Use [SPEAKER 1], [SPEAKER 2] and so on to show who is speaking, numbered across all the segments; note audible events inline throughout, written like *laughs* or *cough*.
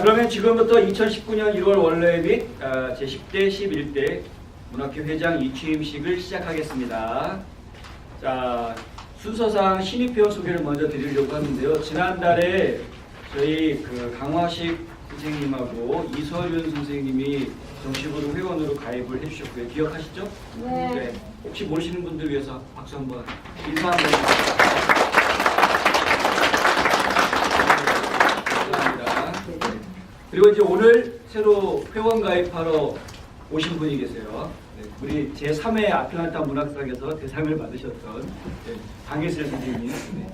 [SPEAKER 1] 자 그러면 지금부터 2019년 1월 원래 및 아, 제10대 11대 문학회 회장 이취임식을 시작하겠습니다. 자 순서상 신입회원 소개를 먼저 드리려고 하는데요. 지난달에 저희 그 강화식 선생님하고 이설윤 선생님이 정식으로 회원으로 가입을 해주셨고요. 기억하시죠?
[SPEAKER 2] 네.
[SPEAKER 1] 혹시 모르시는 분들 위해서 박수 한번 인사 한번 해주세요. 감사합니다. 그리고 이제 오늘 새로 회원 가입하러 오신 분이 계세요. 네, 우리 제3회 아틀란타 문학상에서 대상을 받으셨던 네, 강예슬 선생님. 네.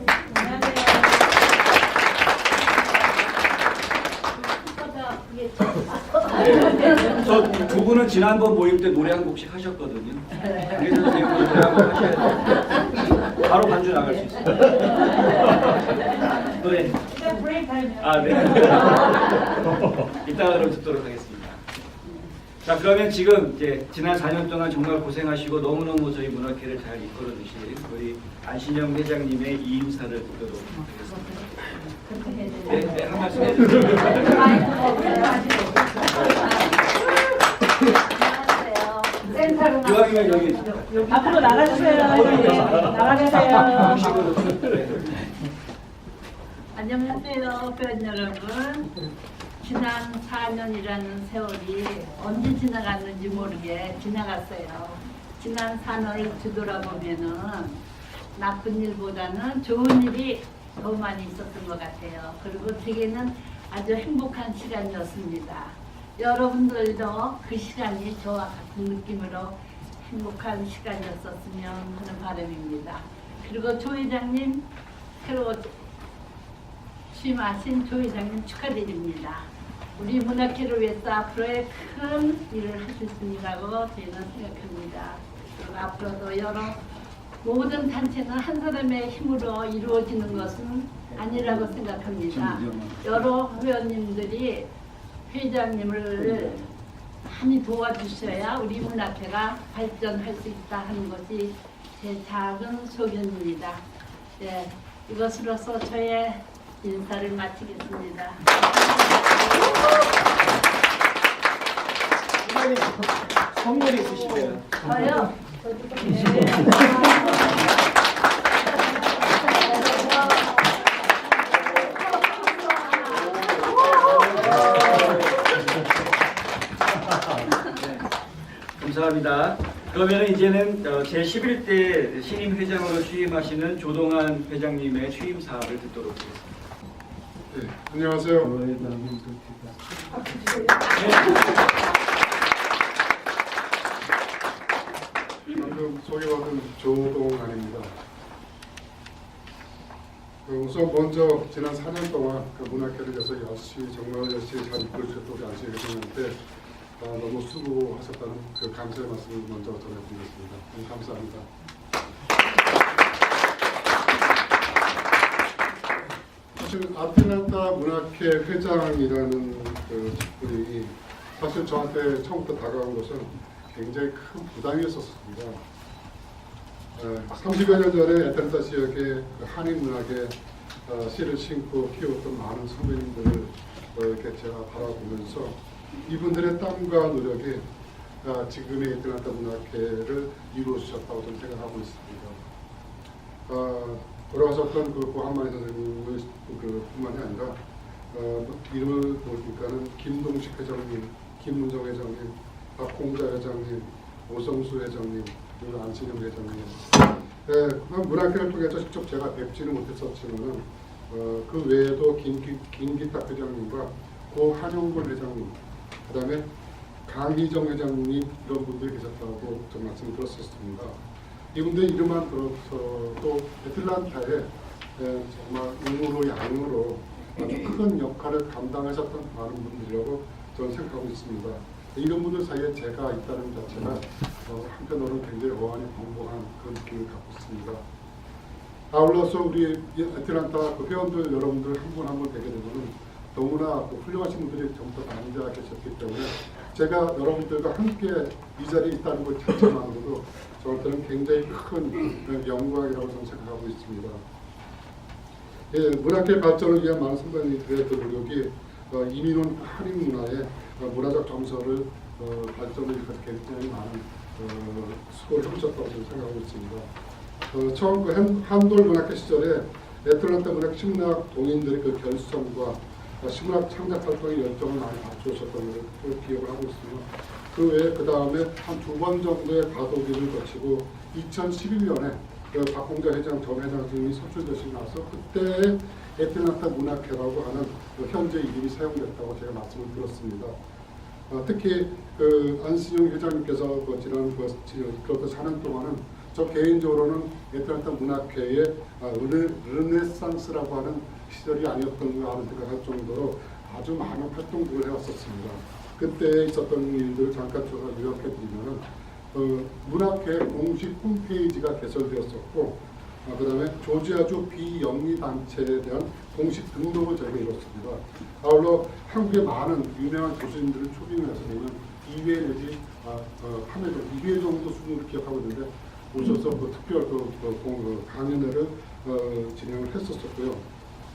[SPEAKER 1] 저두 분은 지난번 모임 때 노래 한 곡씩 하셨거든요. 강예슬 선생님 노래 한곡 하셔야 돼요. 바로 반주 나갈 수 있어요. 노래. 아, 네. *laughs* 이따가 그럼 듣도록 하겠습니다. 자, 그러면 지금 이제 지난 4년 동안 정말 고생하시고 너무너무 저희 문학회를 잘 이끌어 주신 우리 안신영 회장님의 이 인사를 듣도록 하겠습니다. 네, 네, 한 말씀 해주세요. 이왕이면 여기
[SPEAKER 2] 앞으로 나가주세요. 나가주세요.
[SPEAKER 3] 안녕하세요, 회원 여러분. 지난 4년이라는 세월이 언제 지나갔는지 모르게 지나갔어요. 지난 4년을 뒤돌아보면은 나쁜 일보다는 좋은 일이 더 많이 있었던 것 같아요. 그리고 되게는 아주 행복한 시간이었습니다. 여러분들도 그 시간이 저와 같은 느낌으로 행복한 시간이었었으면 하는 바람입니다. 그리고 조 회장님 새로 취임하신 조 회장님 축하드립니다. 우리 문학회를 위해서 앞으로의 큰 일을 하실 분이라고 저희는 생각합니다. 앞으로도 여러 모든 단체는 한 사람의 힘으로 이루어지는 것은 아니라고 생각합니다. 여러 회원님들이 회장님을 많이 도와주셔야 우리 문학회가 발전할 수 있다 하는 것이 제 작은 소견입니다. 네, 이것으로서 저의 인사를 마치겠습니다.
[SPEAKER 1] 선생님, 선물이 있으시대요.
[SPEAKER 3] 저요?
[SPEAKER 1] 감사합니다. 그러면 이제는 어, 제11대 신임 회장으로 취임하시는 조동환 회장님의 취임 사업을 듣도록 하겠습니다.
[SPEAKER 4] 네, 안녕하세요. 방금 소개받은 조동환입니다. 그 우선 먼저 지난 4년 동안 그 문학회를 위해서 열심히 정말 열심히 잘 안식 회장님한테 아, 너무 수고하셨다는 그 감사의 말씀을 먼저 전해드리겠습니다. 네, 감사합니다. 사실 아틀란타 문학회 회장이라는 그 직분이 사실 저한테 처음부터 다가온 것은 굉장히 큰 부담이었었습니다. 30여 년 전에 애틀란타 지역의 그 한인 문학에 어, 씨를 심고 키웠던 많은 선배님들을 어, 이렇게 제가 바라보면서 이분들의 땀과 노력이 아, 지금의 애틀란타 문학회를 이루어 주셨다고 저는 생각하고 있습니다. 어, 돌아가셨던 그 고한만희 선생님의 그 뿐만이 아니라 어, 이름을 보니까는 김동식 회장님, 김문정 회장님, 박공자 회장님, 오성수 회장님, 그리고 안진영 회장님. 예, 그 문학회를 통해서 직접 제가 뵙지는 못했었지만은 어, 그 외에도 김기, 김기탁 회장님과 고 한용걸 회장님, 그 다음에 강희정 회장님 이런 분들이 계셨다고 좀 말씀을 들었었습니다. 이분들 이름만 들어서도 애틀란타에 에, 정말 음으로 양으로 아주 큰 역할을 감당하셨던 많은 분들이라고 저는 생각하고 있습니다. 이런 분들 사이에 제가 있다는 자체가 어, 한편으로는 굉장히 어안이 벙벙한 그런 느낌을 갖고 있습니다. 아울러서 우리 애틀란타 그 회원들 여러분들 한 분 한분 뵈게 되면은 너무나 그 훌륭하신 분들이 전부 다 앉아 계셨기 때문에 제가 여러분들과 함께 이 자리에 있다는 것 자체만으로도 저한테는 굉장히 큰 영광이라고 저는 생각하고 있습니다. 예, 문학계 발전을 위한 많은 선배님들의 그 노력이 어, 이민원 한인 문화의 어, 문화적 정서를 어, 발전을 일으켜서 굉장히 많은 어, 수고를 해주셨다고 저는 생각하고 있습니다. 어, 처음 그 한, 한돌 문학회 시절에 애틀란타 문학 심리학 동인들의 그 결성과 어, 심리학 창작 활동에 열정을 많이 갖추셨던 걸 기억을 하고 있습니다. 그 외에 그 다음에 한 두 번 정도의 과도기를 거치고 2011년에 그 박공자 회장 전 회장 등이 선출되시고 나서 그때 애틀란타 문학회라고 하는 그 현재 이름이 사용됐다고 제가 말씀을 드렸습니다. 어, 특히 그 안신영 회장님께서 그 지난 그 그렇게 4년 동안은 저 개인적으로는 애틀란타 문학회의 아, 르네, 르네상스라고 하는 시절이 아니었던가 하는 생각할 정도로 아주 많은 활동들을 해왔었습니다. 그때 있었던 일들 잠깐 제가 요약해드리면은 어, 문학회 공식 홈페이지가 개설되었었고 어, 그 다음에 조지아주 비영리 단체에 대한 공식 등록을 저희가 이뤘습니다. 아울러 한국의 많은 유명한 교수님들을 초빙해서 보면 2회 내지 아, 어, 3회 정도, 2회 정도 수준으로 기억하고 있는데 오셔서 그 특별 그, 그, 공- 그 강연회를 어, 진행을 했었었고요.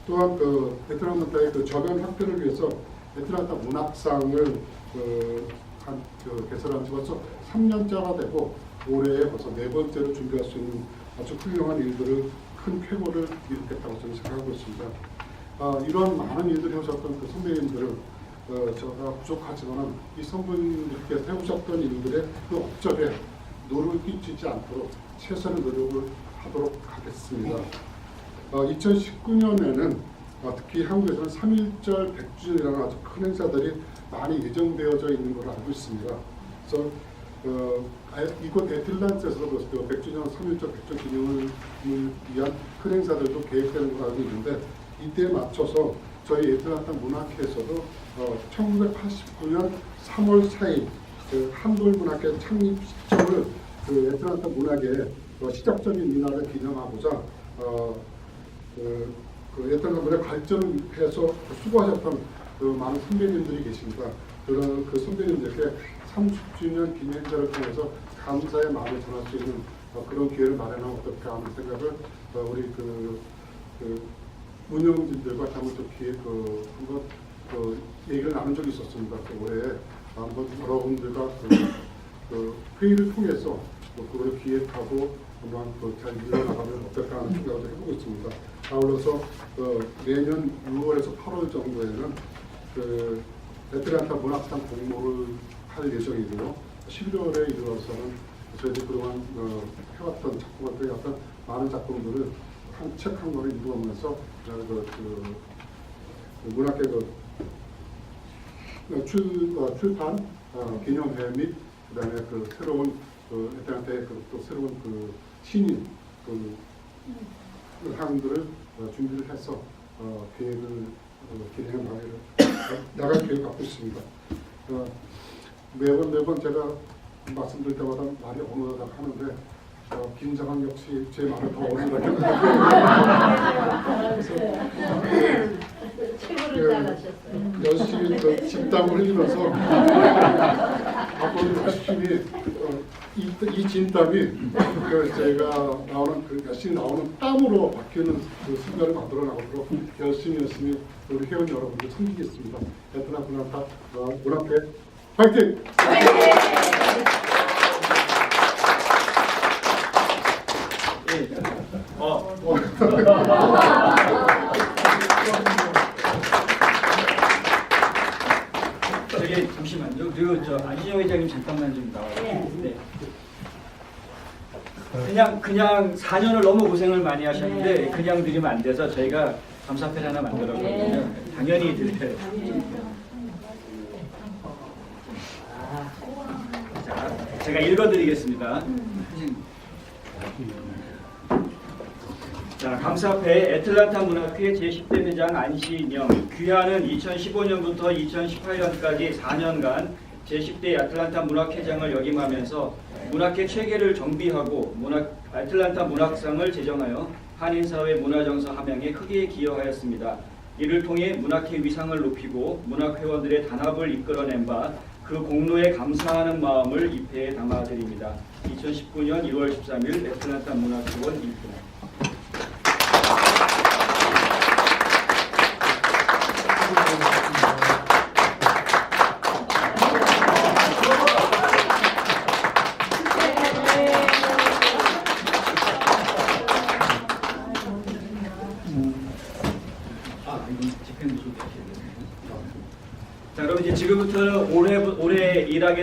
[SPEAKER 4] 또한 그 베트남의 그 저변 학교를 위해서 베트남타 문학상을 그, 한, 그 개설한 지 벌써 3년째가 되고 올해 벌써 네 번째로 준비할 수 있는 아주 훌륭한 일들을 큰 쾌거를 이룩했다고 저는 생각하고 있습니다. 아, 이런 많은 일들을 해오셨던 그 선배님들은 어, 제가 부족하지만 이 선배님들께서 해오셨던 일들의 그 업적에 노를 끼치지 않도록 최선의 노력을 하도록 하겠습니다. 어, 2019년에는 어, 특히 한국에서는 3.1절 100주년이라는 아주 큰 행사들이 많이 예정되어져 있는 걸로 알고 있습니다. 그래서 어, 아, 이곳 애틀란트에서도 그 100주년 3.1절 100주 기념을 위한 큰 행사들도 계획되는 걸로 알고 있는데 이때에 맞춰서 저희 애틀란타 문학회에서도 어, 1989년 3월 4일 그 한돌 문학회 창립 시점을 그 애틀란타 문학의 어, 시작적인 인화를 기념하고자 어, 그, 그 문학 발전을 위해서 수고하셨던 그 많은 선배님들이 계십니다. 그런 그 선배님들께 30주년 기념 행사를 통해서 감사의 마음을 전할 수 있는 어, 그런 기회를 마련하면 어떨까 하는 생각을 어, 우리 그, 그 운영진들과 한번 좀 기회 그 한번 그 얘기를 나눈 적이 있었습니다. 그 올해 한번 여러분들과 그, 그 회의를 통해서 뭐 그걸 기획하고 한번 그잘 이뤄나가면 어떨까 하는 생각을 해보고 있습니다. 아울러서 그 내년 6월에서 8월 정도에는 그 애틀란타 문학상 공모를 할 예정이고요. 11월에 이르러서는 저희들이 그동안 어, 해왔던 작품들 어떤 많은 작품들을 한 책한 권을 이루면서 어, 그, 그, 그 문학계 그 어, 출, 어, 출판 어, 기념회 및 그다음에 그 새로운 그 애들한테 그, 또 새로운 그 신인 그 사항들을 어, 준비를 해서 어, 계획을 어, 진행해 나갈, *coughs* 나갈 계획 갖고 있습니다. 어, 매번 매번 제가 말씀드릴 때마다 말이 어느덧 하는데 어, 김장한 역시 제 말을 더
[SPEAKER 3] 최고를 잘하셨어요.
[SPEAKER 4] 열심히 그 진땀을 흘리면서 *laughs* 앞으로 열심히 어, 이, 이 진땀이 그 제가 나오는 그 열심히 나오는 땀으로 바뀌는 그 순간을 만들어 나가도록 열심히 열심히 우리 회원 여러분들 섬기겠습니다. 베트남 문화파 어, 문화회 파이팅!
[SPEAKER 1] 예. 어, 저기 잠시만요. 그리고 저 안진영 회장님 잠깐만 좀 나와요. 네. 그냥 그냥 4년을 너무 고생을 많이 하셨는데 그냥 드리면 안 돼서 저희가 감사패를 하나 만들었거든요. 당연히 드려요. 자, 제가 읽어드리겠습니다. 자, 감사패 애틀란타 문학회 제10대 회장 안시영 귀하는 2015년부터 2018년까지 4년간 제10대 애틀란타 문학회장을 역임하면서 문학회 체계를 정비하고 문학, 애틀란타 문학상을 제정하여 한인사회 문화정서 함양에 크게 기여하였습니다. 이를 통해 문학회 위상을 높이고 문학회원들의 단합을 이끌어낸 바 그 공로에 감사하는 마음을 입회에 담아드립니다. 2019년 1월 13일 애틀란타 문학회원 입회.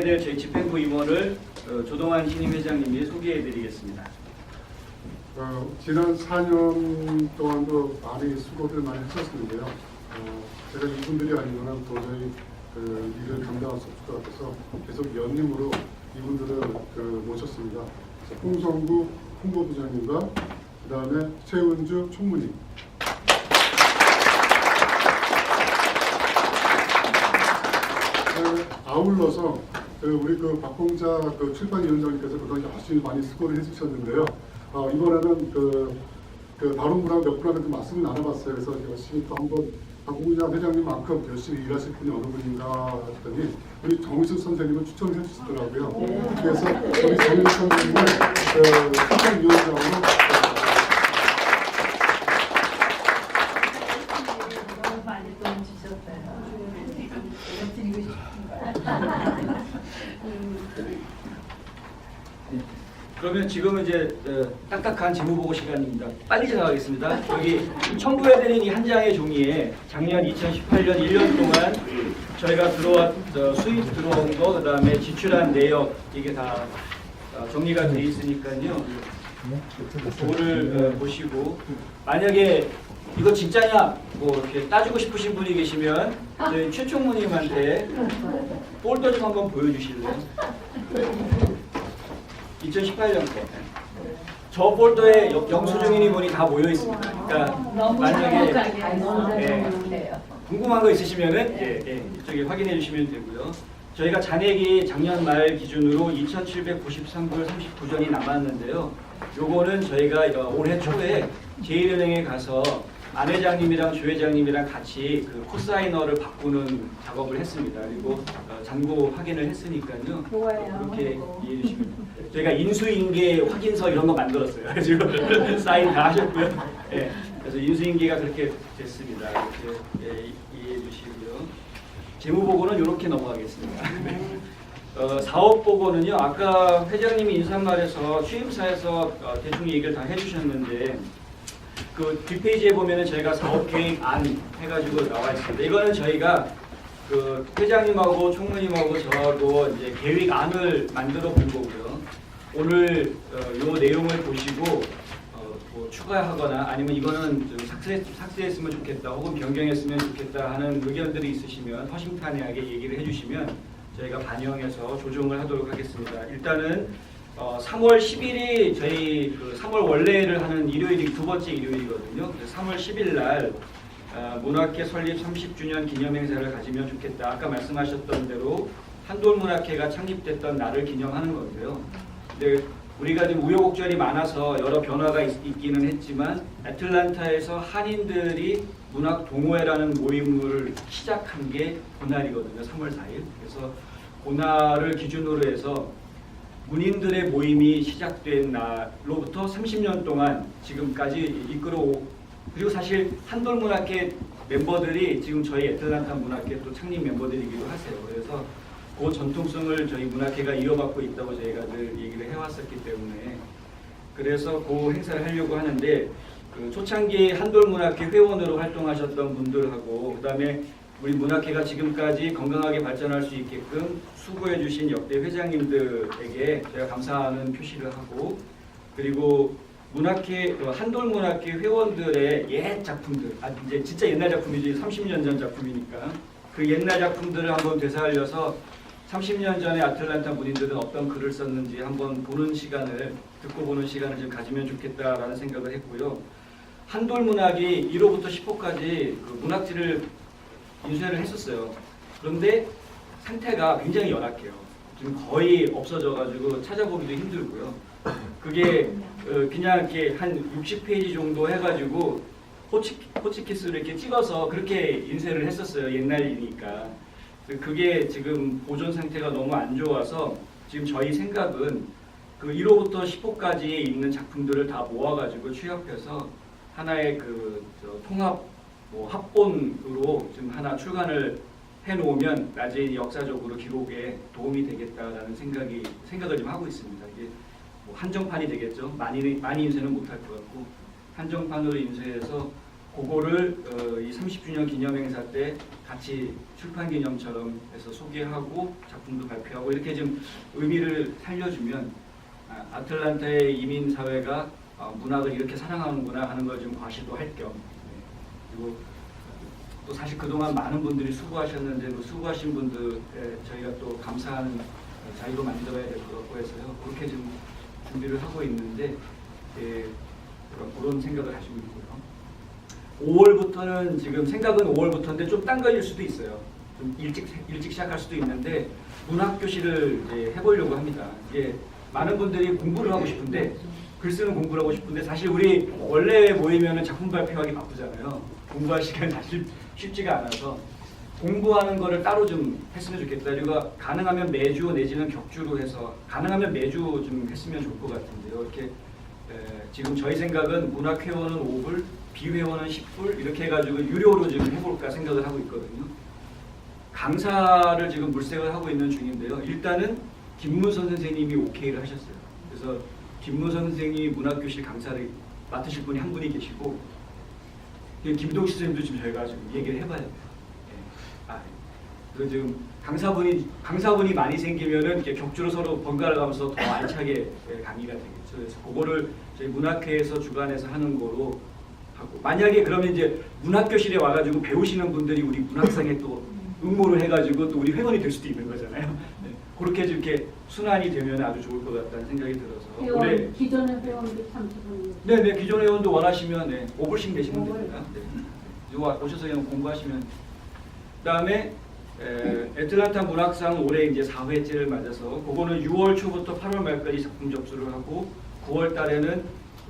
[SPEAKER 1] 될 저희 집행부 임원을 어, 조동환 신임 회장님이 소개해드리겠습니다.
[SPEAKER 4] 어, 지난 4년 동안도 많이 수고를 많이 했었는데요. 어, 제가 이분들이 아니면 도저히 그 일을 감당할 수 없을 것 같아서 계속 연임으로 이분들을 그 모셨습니다. 홍성구 홍보부장님과 그 다음에 최은주 총무님. 그 아울러서 그 우리 그 박봉자 그 출판위원장님께서 그동안 열심히 많이 수고를 해주셨는데요. 어, 이번에는 그, 그 다른 분하고 몇 분하고 좀 말씀을 나눠봤어요. 그래서 열심히 또 한번 박봉자 회장님만큼 열심히 일하실 분이 어느 분인가 했더니 우리 정의숙 선생님을 추천해 주시더라고요. 그래서 우리 정의숙 선생님을 그 출판위원장으로
[SPEAKER 3] 너무 많이 돈 주셨어요. 내가 드리고 싶은 거야.
[SPEAKER 1] 그러면 지금은 이제 어, 딱딱한 재무보고 시간입니다. 빨리 진행하겠습니다. 여기 첨부해드린 이 한 장의 종이에 작년 2018년 1년 동안 저희가 들어왔 어, 수입 들어온 거 그다음에 지출한 내역 이게 다 어, 정리가 돼 있으니까요. 그거를 어, 보시고 만약에 이거 진짜냐 뭐 이렇게 따지고 싶으신 분이 계시면 저희 최총무님한테 폴더 좀 한번 보여주실래요? 2018년 거. 저 폴더에 영- 영수증이니 뭐니 다 모여 있습니다. 그러니까 만약에 예. 궁금한 거 있으시면은 예, 예, 이쪽에 확인해 주시면 되고요. 저희가 잔액이 작년 말 기준으로 2,793불 39전이 남았는데요. 요거는 저희가 어, 올해 초에 제1은행에 가서 안 회장님이랑 주 회장님이랑 같이 그 코사이너를 바꾸는 작업을 했습니다. 그리고 어, 잔고 확인을 했으니까요.
[SPEAKER 2] 뭐예요?
[SPEAKER 1] 그렇게 이해해 주시면 돼요. 저희가 인수인계 확인서 이런 거 만들었어요. *laughs* 지금 사인 다 하셨고요. 예, 그래서 인수인계가 그렇게 됐습니다. 이렇게 예, 이해해 주시고요. 재무보고는 이렇게 넘어가겠습니다. *laughs* 어, 사업보고는요. 아까 회장님이 인사말에서 취임사에서 어, 대충 얘기를 다 해주셨는데 그 뒷페이지에 보면은 저희가 사업 계획 안 해가지고 나와 있습니다. 이거는 저희가 그 회장님하고 총무님하고 저하고 이제 계획 안을 만들어 본 거고요. 오늘 어, 요 내용을 보시고 어, 뭐 추가하거나 아니면 이거는 좀 삭제, 삭제했으면 좋겠다 혹은 변경했으면 좋겠다 하는 의견들이 있으시면 허심탄회하게 얘기를 해주시면 저희가 반영해서 조정을 하도록 하겠습니다. 일단은 어, 3월 10일이 저희 그 3월 원래를 하는 일요일이 두 번째 일요일이거든요. 그래서 3월 10일 날 어, 문학회 설립 30주년 기념 행사를 가지면 좋겠다. 아까 말씀하셨던 대로 한돌문학회가 창립됐던 날을 기념하는 건데요. 근데 우리가 지금 우여곡절이 많아서 여러 변화가 있, 있기는 했지만 애틀란타에서 한인들이 문학 동호회라는 모임을 시작한 게 그날이거든요. 3월 4일. 그래서 그날을 기준으로 해서 문인들의 모임이 시작된 날로부터 30년 동안 지금까지 이끌어오 그리고 사실 한돌문학회 멤버들이 지금 저희 애틀란타 문학회 또 창립 멤버들이기도 하세요. 그래서 그 전통성을 저희 문학회가 이어받고 있다고 저희가 늘 얘기를 해왔었기 때문에 그래서 그 행사를 하려고 하는데 그 초창기 한돌문학회 회원으로 활동하셨던 분들하고 그다음에 우리 문학회가 지금까지 건강하게 발전할 수 있게끔 수고해 주신 역대 회장님들에게 제가 감사하는 표시를 하고 그리고 문학회 어, 한돌문학회 회원들의 옛 작품들 아 이제 진짜 옛날 작품이지 30년 전 작품이니까 그 옛날 작품들을 한번 되살려서 30년 전에 아틀란타 문인들은 어떤 글을 썼는지 한번 보는 시간을 듣고 보는 시간을 좀 가지면 좋겠다라는 생각을 했고요. 한돌 문학이 1호부터 10호까지 그 문학지를 인쇄를 했었어요. 그런데 상태가 굉장히 연약해요. 지금 거의 없어져가지고 찾아보기도 힘들고요. 그게 어, 그냥 이렇게 한 60페이지 정도 해가지고 호치, 호치키스를 이렇게 찍어서 그렇게 인쇄를 했었어요. 옛날이니까. 그게 지금 보존 상태가 너무 안 좋아서 지금 저희 생각은 그 1호부터 10호까지 있는 작품들을 다 모아가지고 취합해서 하나의 그저 통합 뭐 합본으로 지금 하나 출간을 해놓으면 나중에 역사적으로 기록에 도움이 되겠다라는 생각이 생각을 좀 하고 있습니다. 이게 뭐 한정판이 되겠죠. 많이 많이 인쇄는 못할 것 같고 한정판으로 인쇄해서 그거를 어, 이 30주년 기념 행사 때 같이 출판 기념처럼 해서 소개하고 작품도 발표하고 이렇게 좀 의미를 살려주면 아, 아틀란타의 이민 사회가 어, 문학을 이렇게 사랑하는구나 하는 걸 좀 과시도 할 겸 그리고 또 사실 그동안 많은 분들이 수고하셨는데 그 수고하신 분들에 저희가 또 감사하는 자리도 만들어야 될 것 같고 해서요. 그렇게 좀 준비를 하고 있는데 예, 그런, 그런 생각을 가지고 있고요. 5월부터는 지금 생각은 5월부터인데 좀 딴 거일 수도 있어요. 좀 일찍 일찍 시작할 수도 있는데 문학 교실을 이제 해보려고 합니다. 이게 많은 분들이 공부를 하고 싶은데 글 쓰는 공부를 하고 싶은데 사실 우리 원래 모이면은 작품 발표하기 바쁘잖아요. 공부할 시간이 사실 쉽지가 않아서 공부하는 거를 따로 좀 했으면 좋겠다. 그리고 가능하면 매주 내지는 격주로 해서 가능하면 매주 좀 했으면 좋을 것 같은데요. 이렇게 에, 지금 저희 생각은 문학 회원은 5불, 비회원은 10불 이렇게 해가지고 유료로 지금 해볼까 생각을 하고 있거든요. 강사를 지금 물색을 하고 있는 중인데요. 일단은 김무선 선생님이 오케이를 하셨어요. 그래서 김무선 선생님이 문학교실 강사를 맡으실 분이 한 분이 계시고 그 김동식 선생님도 지금 저희가 지금 얘기를 해봐야 돼요. 예. 아, 그 지금 강사분이 강사분이 많이 생기면은 이렇게 격주로 서로 번갈아 가면서 더 알차게 예, 강의가 되겠죠. 그래서 그거를 저희 문학회에서 주관해서 하는 거로 하고 만약에 그러면 이제 문학교실에 와가지고 배우시는 분들이 우리 문학상에 또 응모를 해가지고 또 우리 회원이 될 수도 있는 거잖아요. 네. 그렇게 좀 이렇게 순환이 되면 아주 좋을 것 같다는 생각이 들어서 올해
[SPEAKER 2] 회원, 기존의 회원들 30분.
[SPEAKER 1] 네, 네 기존 회원도 원하시면 네, 5불씩 내시면
[SPEAKER 2] 오불.
[SPEAKER 1] 됩니다. 네. 이거 오셔서 그냥 공부하시면. 그다음에 에, 애틀란타 문학상 올해 이제 4회째를 맞아서 그거는 6월 초부터 8월 말까지 작품 접수를 하고 9월 달에는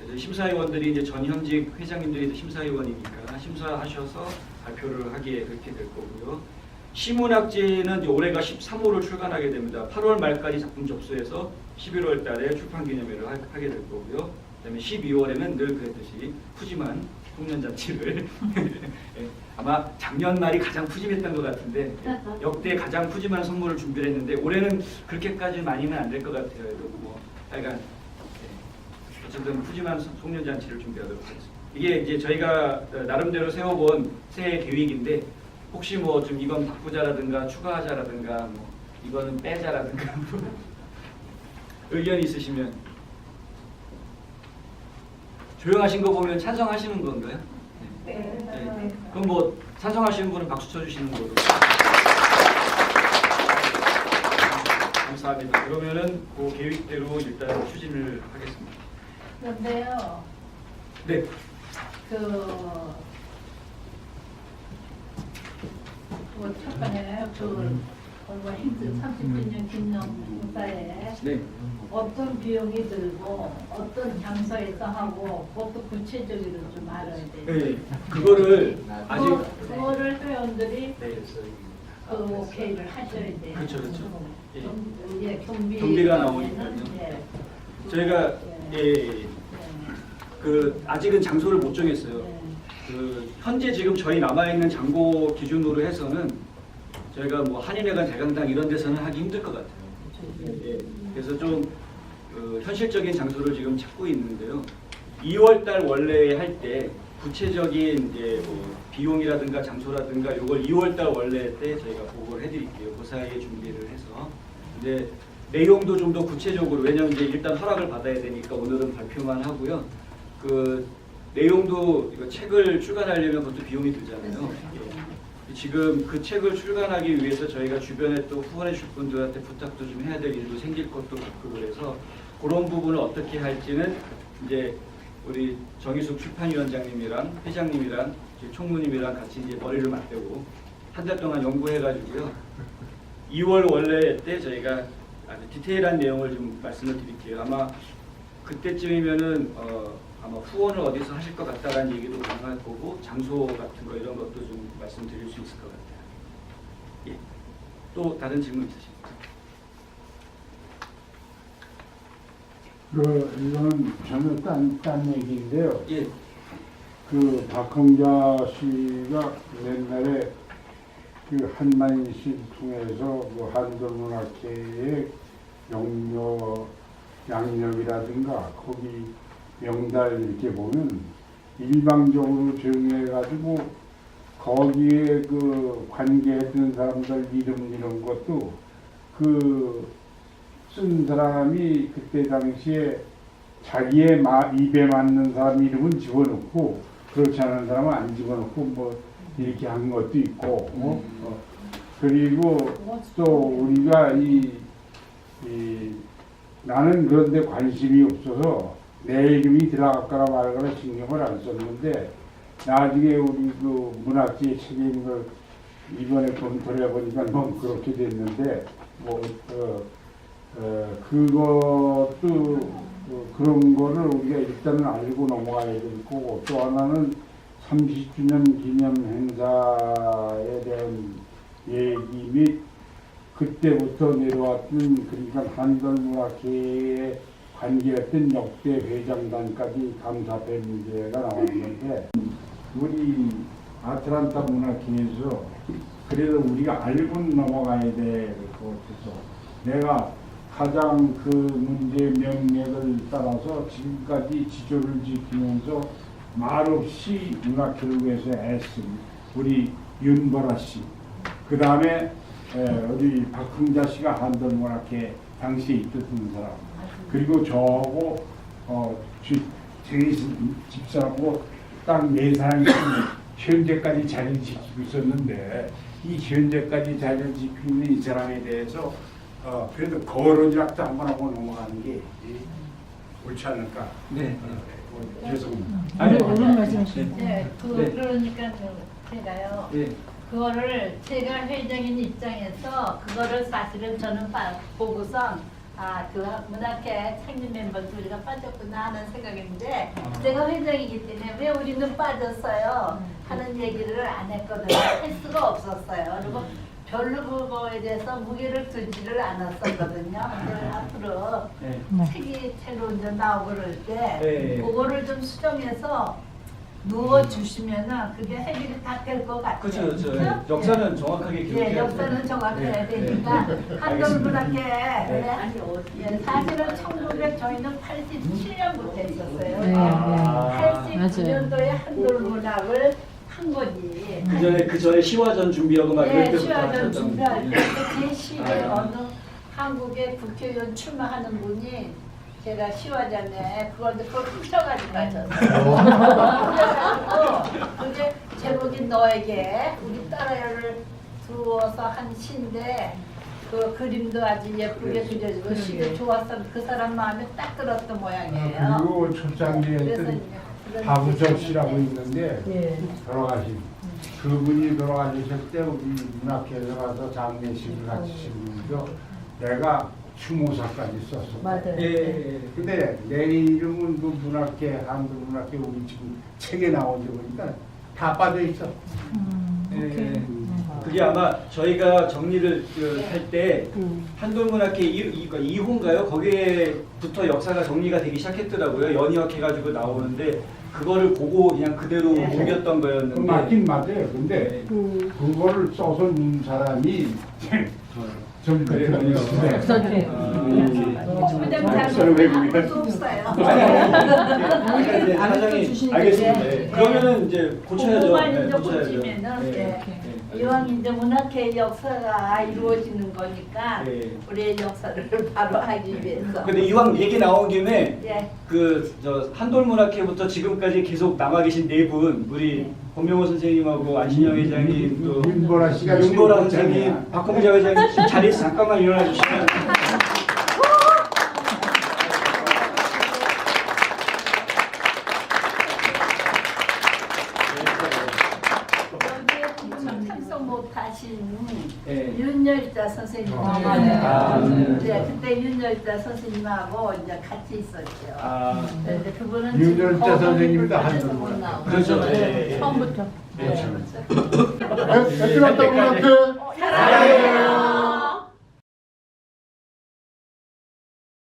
[SPEAKER 1] 이제 심사위원들이 이제 전현직 회장님들이 심사위원이니까 심사하셔서 발표를 하기에 그렇게 될 거고요. 시문학제는 올해가 13호를 출간하게 됩니다. 8월 말까지 작품 접수해서 11월 달에 출판 기념회를 하, 하게 될 거고요. 그다음에 12월에는 늘 그랬듯이 푸짐한 송년잔치를 *laughs* 예, 아마 작년 말이 가장 푸짐했던 것 같은데 예, 역대 가장 푸짐한 선물을 준비를 했는데 올해는 그렇게까지 많이는 안 될 것 같아요. 뭐 하여간 예, 어쨌든 푸짐한 송- 송년잔치를 준비하도록 하겠습니다. 이게 이제 저희가 어, 나름대로 세워본 새해 계획인데 혹시 뭐 좀 이건 바꾸자라든가 추가하자라든가 뭐 이거는 빼자라든가 *laughs* 뭐 의견 있으시면 조용하신 거 보면 찬성하시는 건가요? 네. 네. 그럼 뭐 찬성하시는 분은 박수 쳐주시는 거로. 감사합니다. 그러면은 그 계획대로 일단 추진을 하겠습니다.
[SPEAKER 3] 그런데요,
[SPEAKER 1] 네.
[SPEAKER 3] 그, 그 첫번에 그, 얼마 힘든 30주년 기념 행사에
[SPEAKER 1] 네.
[SPEAKER 3] 어떤 비용이 들고 어떤 장소에서 하고 그것도 구체적으로 좀 알아야 돼요.
[SPEAKER 1] 네. 그거를 아직
[SPEAKER 3] 그- 그거를 회원들이
[SPEAKER 1] 네.
[SPEAKER 3] 그 오케이를 하셔야 돼요.
[SPEAKER 1] 그렇죠, 그렇죠. 예.
[SPEAKER 3] 경- 예, 경비
[SPEAKER 1] 경비가 나오니까요.
[SPEAKER 3] 예.
[SPEAKER 1] 저희가 예, 예, 예. 그 아직은 장소를 못 정했어요.
[SPEAKER 3] 예.
[SPEAKER 1] 그 현재 지금 저희 남아 있는 장고 기준으로 해서는 저희가 뭐 한인회관 대강당 이런 데서는 하기 힘들 것 같아요. 예, 그래서 좀 그, 현실적인 장소를 지금 찾고 있는데요. 2월달 원래 할 때 구체적인 이제 뭐 비용이라든가 장소라든가 이걸 2월달 원래 때 저희가 보고를 해드릴게요. 그 사이에 준비를 해서. 근데 내용도 좀 더 구체적으로 왜냐하면 이제 일단 허락을 받아야 되니까 오늘은 발표만 하고요. 그 내용도 이거 책을 출간하려면 그것도 비용이 들잖아요. 예. 지금 그 책을 출간하기 위해서 저희가 주변에 또 후원해 줄 분들한테 부탁도 좀 해야 될 일도 생길 것도 같고 그래서 그런 부분을 어떻게 할지는 이제 우리 정희숙 출판위원장님이랑 회장님이랑 총무님이랑 같이 이제 머리를 맞대고 한 달 동안 연구해 가지고요. 2월 원래 때 저희가 아주 디테일한 내용을 좀 말씀을 드릴게요. 아마 그때쯤이면은 어, 아마 후원을 어디서 하실 것 같다라는 얘기도 가능할 거고 장소 같은 거 이런 것도 좀 말씀드릴 수 있을 것 같아요. 예. 또 다른 질문 있으십니까?
[SPEAKER 5] 그 이건 전혀 딴, 딴 얘기인데요.
[SPEAKER 1] 예.
[SPEAKER 5] 그 박홍자 씨가 옛날에 그 한만신 통해서 그 한글문학회의 영역 양력이라든가 거기 명달 이렇게 보면 일방적으로 정해가지고 거기에 그 관계했던 사람들 이름 이런 것도 그 쓴 사람이 그때 당시에 자기의 마, 입에 맞는 사람 이름은 집어넣고 그렇지 않은 사람은 안 집어넣고 뭐 이렇게 한 것도 있고 어? 어. 그리고 또 우리가 이, 이 나는 그런데 관심이 없어서 내 이름이 들어갈거나 말거나 신경을 안 썼는데 나중에 우리 그 문학계 책임을 이번에 검토를 해보니까 너무 그렇게 됐는데 뭐 어, 어, 그것도 어, 그런 거를 우리가 일단은 알고 넘어가야 될 거고 또 하나는 30주년 기념 행사에 대한 얘기 및 그때부터 내려왔던 그러니까 한글 문학회에 관계했던 역대 회장단까지 감사패 문제가 나왔는데 우리 아틀란타 문학회에서 그래도 우리가 알고 넘어가야 될것 같아서 내가 가장 그 문제 명맥을 따라서 지금까지 지조를 지키면서 말없이 위해서 애쓴 우리 윤보라 씨, 그 다음에 우리 박흥자 씨가 한전문학회 당시에 있었던 사람, 그리고 저하고 어, 지- 저희 집사하고 딱네 사람이 *coughs* 현재까지 자리를 지키고 있었는데 이 현재까지 자리를 지키고 있는 이 사람에 대해서 어, 그래도 거론이라도 한번 하고 넘어가는 게 이, 옳지 않을까.
[SPEAKER 1] 네.
[SPEAKER 5] 어, 죄송합니다.
[SPEAKER 1] 아니,
[SPEAKER 2] 옳은 말씀이십니다.
[SPEAKER 3] 네, 그,
[SPEAKER 1] 네.
[SPEAKER 3] 그러니까 제가요.
[SPEAKER 1] 예.
[SPEAKER 3] 그거를 제가 회장인 입장에서 그거를 사실은 저는 봐- 보고선 아, 그 문학회 창립 멤버들 우리가 빠졌구나 하는 생각인데
[SPEAKER 1] 아.
[SPEAKER 3] 제가 회장이기 때문에 왜 우리는 빠졌어요 하는 얘기를 안 했거든요. 할 수가 없었어요. 그리고 별로 그거에 대해서 무게를 두지를 않았었거든요. 근데 앞으로
[SPEAKER 1] 네.
[SPEAKER 3] 책이 새로 이제 나오고 그럴 때
[SPEAKER 1] 네.
[SPEAKER 3] 그거를 좀 수정해서 누워 주시면은 그게 해결이 다 될 것 같아요.
[SPEAKER 1] 그렇죠, 그렇죠.
[SPEAKER 3] 그죠?
[SPEAKER 1] 예. 역사는 정확하게 기록해야
[SPEAKER 3] 예, 역사는 정확해야
[SPEAKER 1] 네.
[SPEAKER 3] 되니까
[SPEAKER 1] 네.
[SPEAKER 3] 한글문학회
[SPEAKER 1] 네.
[SPEAKER 3] 예, 사실은 1900 저희는 87년부터 있었어요.
[SPEAKER 2] 네,
[SPEAKER 1] 아,
[SPEAKER 3] 89년도에 한글문학을 한 거지.
[SPEAKER 1] 그 전에 그 전에 시화전 준비하고 막 이럴
[SPEAKER 3] 예,
[SPEAKER 1] 때부터
[SPEAKER 3] 시화전
[SPEAKER 1] 하셨던
[SPEAKER 3] 준비할
[SPEAKER 1] 분이.
[SPEAKER 3] 때 제10에
[SPEAKER 1] 아.
[SPEAKER 3] 어느 한국의 국회의원 출마하는 분이 제가 시화전에 그걸 그걸 훔쳐가지고 가셨어요. 그래가지고 그게 제목이 너에게 우리 딸아이를 두어서 한 시인데 그 그림도 아주 예쁘게 그려지고 시도 좋았어. 그 사람 마음에 딱 들었던 모양이에요.
[SPEAKER 5] 그리고 초창기에 했던 박우석 씨라고. 있는데
[SPEAKER 2] 예.
[SPEAKER 5] 돌아가신 그분이 돌아가셨을 때 우리 문학회에서 가서 장례식을 같이 치면서 내가 추모사까지 썼어.
[SPEAKER 2] 맞아요.
[SPEAKER 1] 예, 예, 예.
[SPEAKER 5] 근데 내 이름은 그 문학회 한글 문학회 우리 지금 책에 나온 지 보니까 다 빠져 있어.
[SPEAKER 1] 예. 그게 아마 저희가 정리를 그, 할때 한돌문학회 이- 이- 그러니까 2호인가요? 거기에부터 역사가 정리가 되기 시작했더라고요. 연이학 해가지고 나오는데 그거를 보고 그냥 그대로
[SPEAKER 3] 네.
[SPEAKER 1] 옮겼던
[SPEAKER 5] 그
[SPEAKER 1] 거였는데
[SPEAKER 5] 맞긴 맞아요. 근데
[SPEAKER 1] 네.
[SPEAKER 5] 그거를 써서 준 사람이 좀
[SPEAKER 1] 그래요? 아,
[SPEAKER 5] 저는
[SPEAKER 1] 알겠습니다. 예. 그러면은 이제 고쳐야죠. 네, 고쳐야죠.
[SPEAKER 3] 고치면은
[SPEAKER 1] 예. 예.
[SPEAKER 3] 이왕 이제 문학회 역사가 이루어지는 거니까
[SPEAKER 1] 예.
[SPEAKER 3] 우리의 역사를 *laughs* 바로 하기 위해서.
[SPEAKER 1] 근데 이왕 얘기 나온 김에
[SPEAKER 3] 예.
[SPEAKER 1] 그 저 한돌문학회부터 지금까지 계속 남아 계신 네 분 우리 권명호 선생님하고 안신영 회장님 또
[SPEAKER 5] 윤보라 씨가
[SPEAKER 1] 윤보라 선생님,
[SPEAKER 5] 있잖아요.
[SPEAKER 1] 박홍자 회장님 자리에서 잠깐만 일어나 주시면
[SPEAKER 3] 선생님.
[SPEAKER 2] 아, 맞아요.
[SPEAKER 1] 아, 네.
[SPEAKER 3] 네, 그때 윤열자 선생님하고 이제 같이 있었죠.
[SPEAKER 1] 아
[SPEAKER 3] 네, 근데 그분은
[SPEAKER 5] 윤열자
[SPEAKER 3] 거기
[SPEAKER 5] 선생님도 한국으로
[SPEAKER 3] 못 나오고.
[SPEAKER 1] 그렇죠. 예, 예.
[SPEAKER 2] 처음부터.
[SPEAKER 3] 네, 그렇죠.
[SPEAKER 4] 애틀란타 문학회
[SPEAKER 3] 사랑해요.